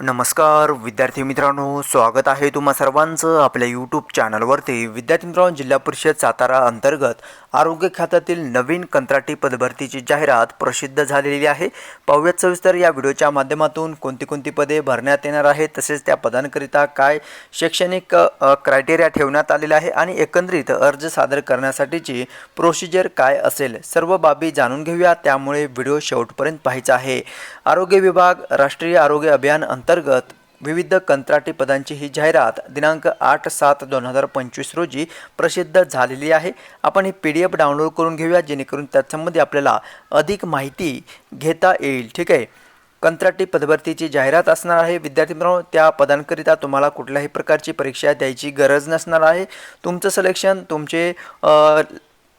नमस्कार विद्यार्थी मित्रांनो स्वागत आहे तुम्हा सर्वांचं आपल्या यूट्यूब चॅनलवरती विद्यार्थी मित्रांनो जिल्हा परिषद सातारा अंतर्गत आरोग्य खात्यातील नवीन कंत्राटी पदभरतीची जाहिरात प्रसिद्ध झालेली आहे. पाहूयात सविस्तर या व्हिडिओच्या माध्यमातून कोणती कोणती पदे भरण्यात येणार आहेत तसेच त्या पदांकरिता काय शैक्षणिक क्रायटेरिया ठेवण्यात आलेला आहे आणि एकंदरीत अर्ज सादर करण्यासाठीची प्रोसिजर काय असेल सर्व बाबी जाणून घेऊया. त्यामुळे व्हिडिओ शेवटपर्यंत पाहायचा आहे. आरोग्य विभाग राष्ट्रीय आरोग्य अभियान अंतर्गत विविध कंत्राटी पदांची ही जाहिरात दिनांक आठ सात दोन हजार पंचवीस रोजी प्रसिद्ध झालेली आहे. आपण ही पी डी एफ डाउनलोड करून घेऊया जेणेकरून त्याच्यामध्ये आपल्याला अधिक माहिती घेता येईल. ठीक आहे? कंत्राटी पदभरतीची जाहिरात असणार आहे. विद्यार्थी मित्रांनो त्या पदांकरिता तुम्हाला कुठल्याही प्रकारची परीक्षा द्यायची गरज नसणार आहे. तुमचं सिलेक्शन तुमचे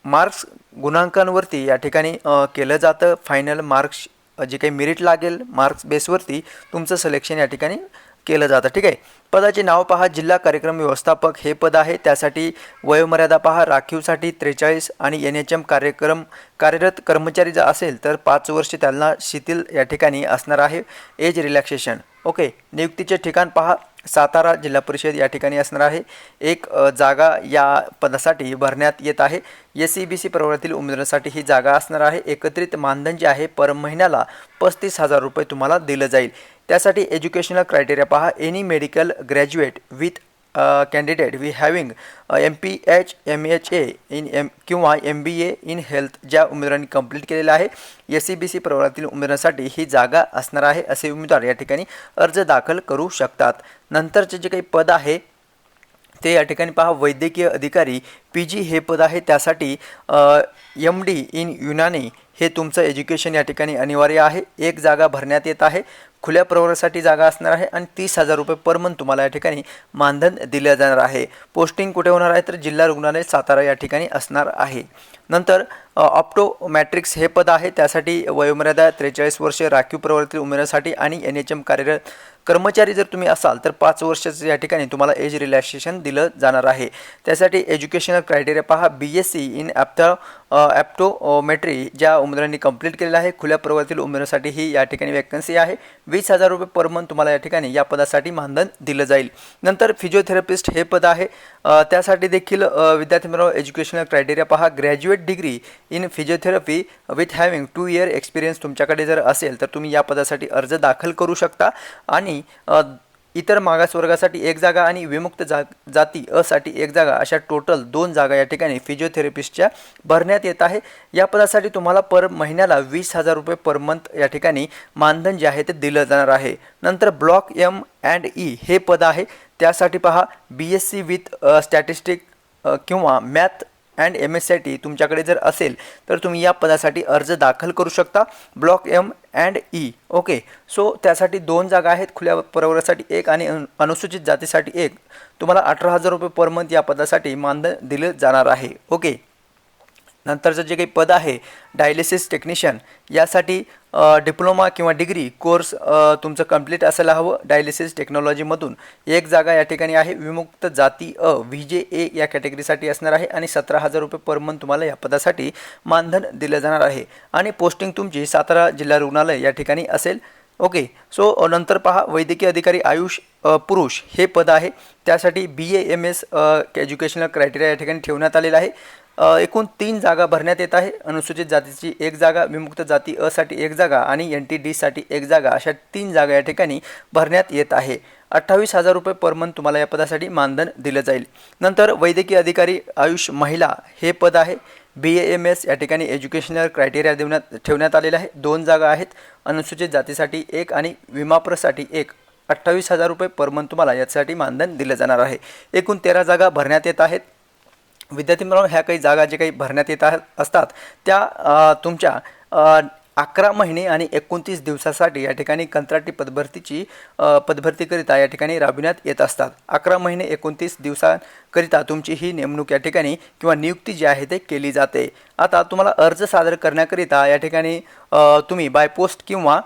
मार्क्स गुणांकांवरती या ठिकाणी केलं जातं. फायनल मार्क्स जे काही मेरिट लागेल मार्क्स बेसवरती तुमचं सिलेक्शन या ठिकाणी केलं जातं. ठीक आहे? पदाचे नाव पहा. जिल्हा कार्यक्रम व्यवस्थापक हे पद आहे. त्यासाठी वयोमर्यादा पहा. राखीवसाठी त्रेचाळीस आणि एन एच एम कार्यक्रम कार्यरत कर्मचारी जर असेल तर पाच वर्ष त्यांना शिथिल या ठिकाणी असणार आहे. Age relaxation. ओके? नियुक्तीचे ठिकाण पहा. सातारा जिल्हा परिषद या ठिकाणी असणार आहे. एक जागा या पदासाठी भरण्यात येत आहे. एस सी बी सी प्रवर्गातील उमेदवारांसाठी ही जागा असणार आहे. एकत्रित मानधन जे आहे पर महिन्याला पस्तीस हजार रुपये तुम्हाला दिलं जाईल. त्यासाठी एज्युकेशनल क्रायटेरिया पहा. Any medical graduate with candidate we having M P H M H A in M किंवा M B A in health ज्या उमेदवारांनी कंप्लीट केलेलं आहे एस सी बी सी प्रवर्गातील उमेदवारांसाठी ही जागा असणार आहे असे उमेदवार या ठिकाणी अर्ज दाखल करू शकतात. नंतरचे जे काही पद आहे ते या ठिकाणी पहा वैद्यकीय अधिकारी पी जी हे पद आहे. त्यासाठी एम डी इन युनानी हे तुमचं एज्युकेशन या ठिकाणी अनिवार्य आहे. एक जागा भरण्यात येत आहे. खुल्या प्रवर्गासाठी जागा असणार आहे आणि तीस हजार रुपये पर मंथ तुम्हाला या ठिकाणी मानधन दिलं जाणार आहे. पोस्टिंग कुठे होणार आहे तर जिल्हा रुग्णालय सातारा या ठिकाणी असणार आहे. नंतर ऑप्टोमॅट्रिक्स हे पद आहे. त्यासाठी वयोमर्यादा त्रेचाळीस वर्षे राखीव प्रवर्गातील उमेदवारासाठी आणि एन एच एम कार्यरत कर्मचारी जर तुम्ही असाल तर पाच वर्षाचं या ठिकाणी तुम्हाला एज रिलॅक्सेशन दिलं जाणार आहे. त्यासाठी एज्युकेशनल क्रायटेरिया पहा. B S C in opto optometry ज्या उमेदवारांनी कंप्लीट केलेलं आहे खुल्या प्रवर्तील उमेदवारासाठी ही या ठिकाणी वॅकन्सी आहे. वीस हजार रुपये पर मंथ तुम्हाला या ठिकाणी या पदासाठी मानधन दिलं जाईल. नंतर फिजिओथेरपिस्ट हे पद आहे. त्यासाठी देखील विद्यार्थी मित्रांनो एज्युकेशनल क्रायटेरिया पहा. Graduate degree in physiotherapy with having two year experience तुमच्याकडे जर असेल तर तुम्ही या पदासाठी अर्ज दाखल करू शकता. आणि इतर मागासवर्गासाठी एक जागा आणि विमुक्त जा जाती असाठी एक जागा अशा टोटल दोन जागा या ठिकाणी फिजिओथेरपिस्टच्या भरण्यात येत आहे. या पदासाठी तुम्हाला पर महिन्याला वीस हजार रुपये पर मंथ या ठिकाणी मानधन जे आहे ते दिलं जाणार आहे. नंतर ब्लॉक एम अँड ई हे पद आहे. त्यासाठी पहा B S C with statistic किंवा math and M S I T तुमच्याकडे जर असेल तर तुम्ही या पदासाठी अर्ज दाखल करू शकता. Block M and E okay so त्यासाठी दोन जागा आहेत खुल्या प्रवर्गासाठी एक आणि अनु- अनुसूचित जातीसाठी एक. तुम्हाला अठरा हजार रुपये पर मंथ या पदासाठी मानधन दिलं जाणार आहे ओके नंतरचं जे काही पद आहे डायलिसिस टेक्निशियन यासाठी डिप्लोमा किंवा डिग्री कोर्स तुमचं कंप्लीट असायला हवं. डायलिसिस टेक्नॉलॉजीमधून एक जागा या ठिकाणी आहे. विमुक्त जाती अ व्ही जे ए या कॅटेगरीसाठी असणार आहे आणि सतरा हजार रुपये पर मंथ तुम्हाला या पदासाठी मानधन दिलं जाणार आहे. आणि पोस्टिंग तुमची सातारा जिल्हा रुग्णालय या ठिकाणी असेल. ओके सो नंतर पहा वैद्यकीय अधिकारी आयुष पुरुष हे पद आहे. त्यासाठी B A M S educational criteria या ठिकाणी ठेवण्यात आलेलं आहे. एकूण तीन जागा भरण्यात येत आहे. अनुसूचित जातीची एक जागा विमुक्त जाती असाठी एक जागा आणि एन टी डीसाठी एक जागा अशा तीन जागा या ठिकाणी भरण्यात येत आहे. अठ्ठावीस हजार रुपये पर मंथ तुम्हाला या पदासाठी मानधन दिलं जाईल. नंतर वैद्यकीय अधिकारी आयुष महिला हे पद आहे. बी ए एम एस या ठिकाणी एज्युकेशनल क्रायटेरिया देण्यात ठेवण्यात आलेलं आहे. दोन जागा आहेत. अनुसूचित जातीसाठी एक आणि विमाप्रसाठी एक. अठ्ठावीस हजार रुपये पर मंथ तुम्हाला यासाठी मानधन दिलं जाणार आहे. एकूण तेरा जागा भरण्यात येत आहेत. विद्यार्थी मित्रांनो ह्या काही जागा जे काही भरण्यात येत असतात त्या तुमच्या अकरा महिने आणि एकोणतीस दिवसासाठी या ठिकाणी कंत्राटी पदभरतीची पदभरतीकरिता या ठिकाणी राबविण्यात येत असतात. अकरा महिने एकोणतीस दिवसाकरिता तुमची ही नेमणूक या ठिकाणी किंवा नियुक्ती जी आहे ते केली जाते. आता तुम्हाला अर्ज सादर करण्याकरिता या ठिकाणी तुम्ही बाय पोस्ट किंवा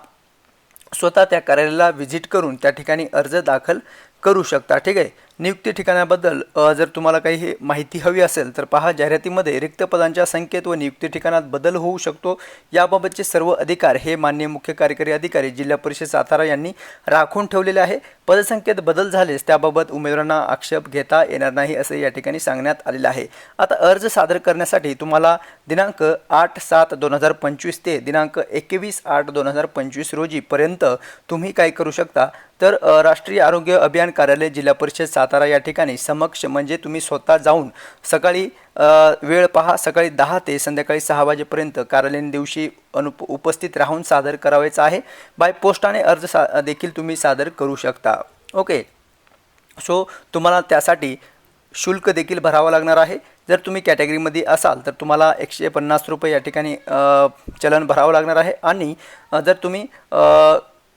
स्वतः त्या कार्यालयाला व्हिजिट करून त्या ठिकाणी अर्ज दाखल करू शकता. ठीक आहे? नियुक्ती ठिकाणाबद्दल जर तुम्हाला काही हे माहिती हवी असेल तर पहा जाहिरातीमध्ये रिक्त पदांच्या संख्येत व नियुक्ती ठिकाणात बदल होऊ शकतो. याबाबतचे सर्व अधिकार हे मान्य मुख्य कार्यकारी अधिकारी जिल्हा परिषद सातारा यांनी राखून ठेवलेले आहे. पदसंख्येत बदल झालेस त्याबाबत उमेदवारांना आक्षेप घेता येणार नाही असे या ठिकाणी सांगण्यात आलेलं आहे. आता अर्ज सादर करण्यासाठी तुम्हाला दिनांक आठ सात दोन हजार पंचवीस ते दिनांक एकवीस आठ दोन हजार पंचवीस रोजीपर्यंत तुम्ही काय करू शकता? तर राष्ट्रीय आरोग्य अभियान कार्यालय जिल्हा परिषद सातारा या ठिकाणी समक्ष म्हणजे तुम्ही स्वतः जाऊन सकाळी वेळ पहा सकाळी दहा ते संध्याकाळी सहा वाजेपर्यंत कार्यालयीन दिवशी अनुप उपस्थित राहून सादर करावायचा आहे. बाय पोस्टाने अर्ज सा देखील तुम्ही सादर करू शकता. ओके. सो तुम्हाला त्यासाठी शुल्क देखील भरावं लागणार आहे. जर तुम्ही कॅटेगरीमध्ये असाल तर तुम्हाला एकशे पन्नास रुपये या ठिकाणी चलन भरावं लागणार आहे. आणि जर तुम्ही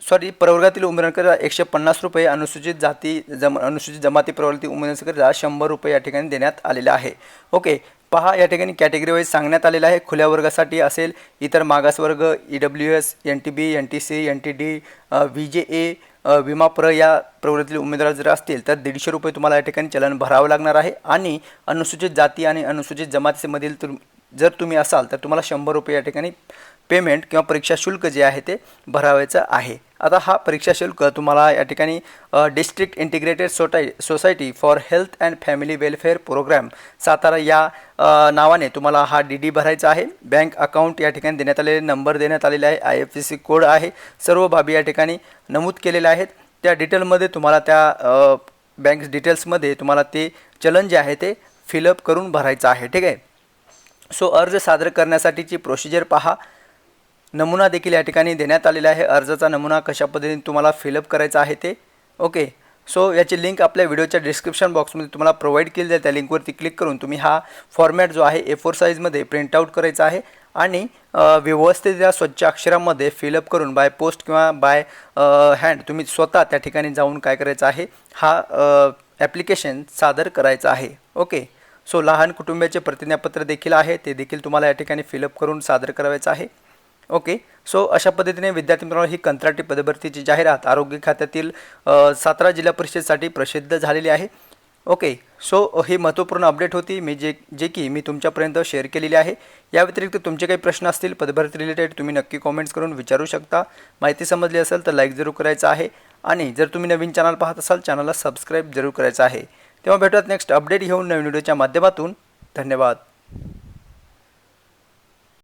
सॉरी प्रवर्गातील उमेदवारांकरिता एकशे पन्नास रुपये अनुसूचित जाती जम अनुसूचित जमाती प्रवर्गातील उमेदवारांकरिता शंभर रुपये या ठिकाणी देण्यात आलेले आहे. ओके पहा या ठिकाणी कॅटेगरी वाईज सांगण्यात आलेलं आहे. खुल्या वर्गासाठी असेल इतर मागासवर्ग E W S N T B N T C N T D V J A विमा प्र या प्रवृत्तीतील उमेदवार जर असतील तर दीडशे रुपये तुम्हाला या ठिकाणी चलन भरावं लागणार आहे. आणि अनुसूचित जाती आणि अनुसूचित जमातीमधील तुम जर तुम्ही असाल तर तुम्हाला शंभर रुपये या ठिकाणी पेमेंट किंवा परीक्षा शुल्क जे आहे ते भरावायचं आहे. आता हा परीक्षा शुल्क तुम्हाला या ठिकाणी district integrated सोटाय society for health and family welfare program Satara या नावाने तुम्हाला हा डी डी भरायचा आहे. बँक अकाउंट या ठिकाणी देण्यात आलेले नंबर देण्यात आलेले आहे आय एफ सी कोड आहे. सर्व बाबी या ठिकाणी नमूद केलेल्या आहेत. त्या डिटेलमध्ये तुम्हाला त्या बँक डिटेल्समध्ये तुम्हाला ते चलन जे आहे ते फिलअप करून भरायचं आहे. ठीक आहे? सो अर्ज सादर करण्यासाठीची प्रोसिजर पहा. नमुना देखील या ठिकाणी देण्यात आलेला आहे. अर्जाचा नमुना कशा पद्धतीने तुम्हाला फिलअप करायचा आहे ते? ओके सो याची लिंक आपल्या व्हिडिओच्या डिस्क्रिप्शन बॉक्समध्ये तुम्हाला प्रोव्हाइड केली जाईल. त्या लिंकवरती क्लिक करून तुम्ही हा फॉर्मॅट जो आहे ए फोर साईजमध्ये प्रिंटआउट करायचा आहे आणि व्यवस्थित या स्वच्छ अक्षरामध्ये फिलअप करून बाय पोस्ट किंवा बाय हँड तुम्ही स्वतः त्या ठिकाणी जाऊन काय करायचं आहे हा ॲप्लिकेशन सादर करायचा आहे. ओके सो लहान कुटुंबाचे प्रतिज्ञापत्र देखील आहे. ते देखील तुम्हाला या ठिकाणी फिलअप करून सादर करायचं आहे. ओके. सो अशा पद्धतीने विद्यार्थी मित्रांनो ही कंत्राटी पदभरतीची जाहिरात आरोग्य खात्यातील सातारा जिल्हा परिषदसाठी प्रसिद्ध झालेली आहे. ओके. सो ही महत्त्वपूर्ण अपडेट होती. मी जे जे की मी तुमच्यापर्यंत शेअर केलेली आहे. या व्यतिरिक्त तुमचे काही प्रश्न असतील पदभरती रिलेटेड तुम्ही नक्की कॉमेंट्स करून विचारू शकता. माहिती समजली असेल तर लाईक जरूर करायचं आहे. आणि जर तुम्ही नवीन चॅनल पाहत असाल चॅनलला सबस्क्राईब जरूर करायचं आहे. तेव्हा भेटूयात नेक्स्ट अपडेट घेऊन नवीन व्हिडिओच्या माध्यमातून. धन्यवाद.